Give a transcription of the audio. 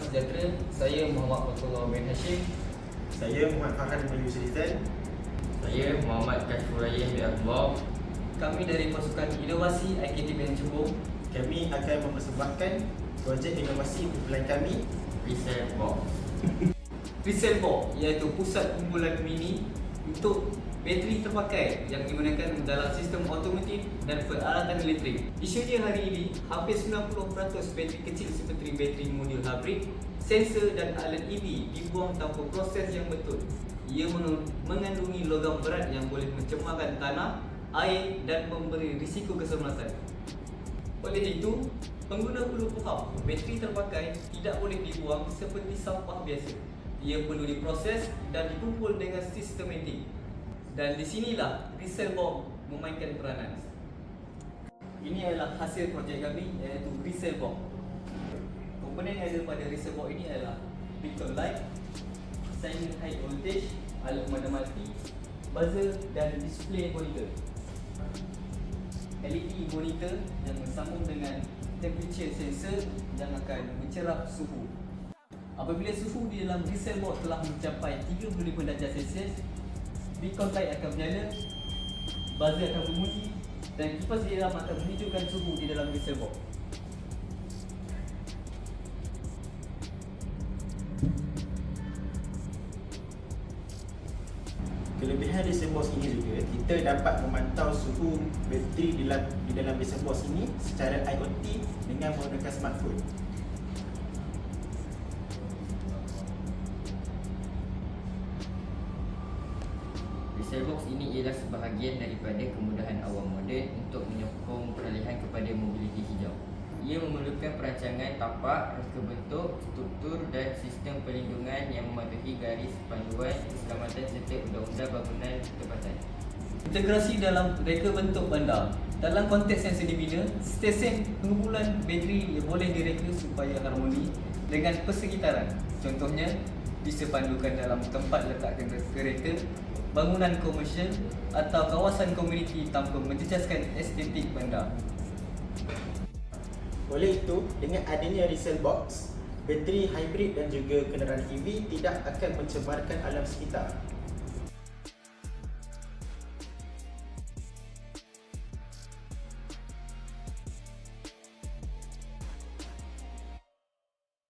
sejahtera. Saya Muhammad Fatullah bin Hashim. Saya Muhammad Farhan bin Yusri Saya Muhammad Kashfurayin bin Abdullah. Kami dari Pasukan Inovasi IKT Bin Kami akan mempersembahkan projek inovasi kumpulan kami. Resale Box. Resale Box iaitu pusat kumpulan mini untuk bateri terpakai yang digunakan dalam sistem otomotif dan peralatan elektrik. Isunya hari ini, hampir 90% bateri kecil seperti bateri modul hybrid, sensor dan alat EV dibuang tanpa proses yang betul. Ia mengandungi logam berat yang boleh mencemarkan tanah, air dan memberi risiko keselamatan. Oleh itu, pengguna perlu faham bateri terpakai tidak boleh dibuang seperti sampah biasa. Ia perlu diproses dan dikumpul dengan sistematik. Dan di sinilah resell box memainkan peranan. Ini adalah hasil projek kami iaitu resell box. Komponen yang ada pada resell box ini adalah beacon light, silent high voltage, alat pemadam mati, buzzer dan display monitor. LED monitor yang bersambung dengan temperature sensor yang akan mencerap suhu. Apabila suhu di dalam resell box telah mencapai 35 darjah Celsius, beacon light akan menyala, buzzer akan berbunyi dan kipas dalam akan menunjukkan suhu di dalam resell box. Kelebihan reserve box ini juga kita dapat memantau suhu bateri di dalam di box ini secara IoT dengan menggunakan smartphone. Resell Box ini ialah sebahagian daripada kemudahan awam moden untuk menyokong peralihan kepada mobiliti hijau. Ia memerlukan perancangan tapak, reka bentuk, struktur dan sistem perlindungan yang mematuhi garis panduan keselamatan serta undang-undang bangunan tempatan. Integrasi dalam reka bentuk bandar Dalam konteks yang sedemina, stesen pengumpulan bateri yang boleh direka supaya harmoni dengan persekitaran Contohnya, disepandukan dalam tempat letak kereta, bangunan komersial atau kawasan komuniti tanpa menjejaskan estetik bandar. Oleh itu, dengan adanya resell box, bateri hybrid dan juga kenderaan EV tidak akan mencemarkan alam sekitar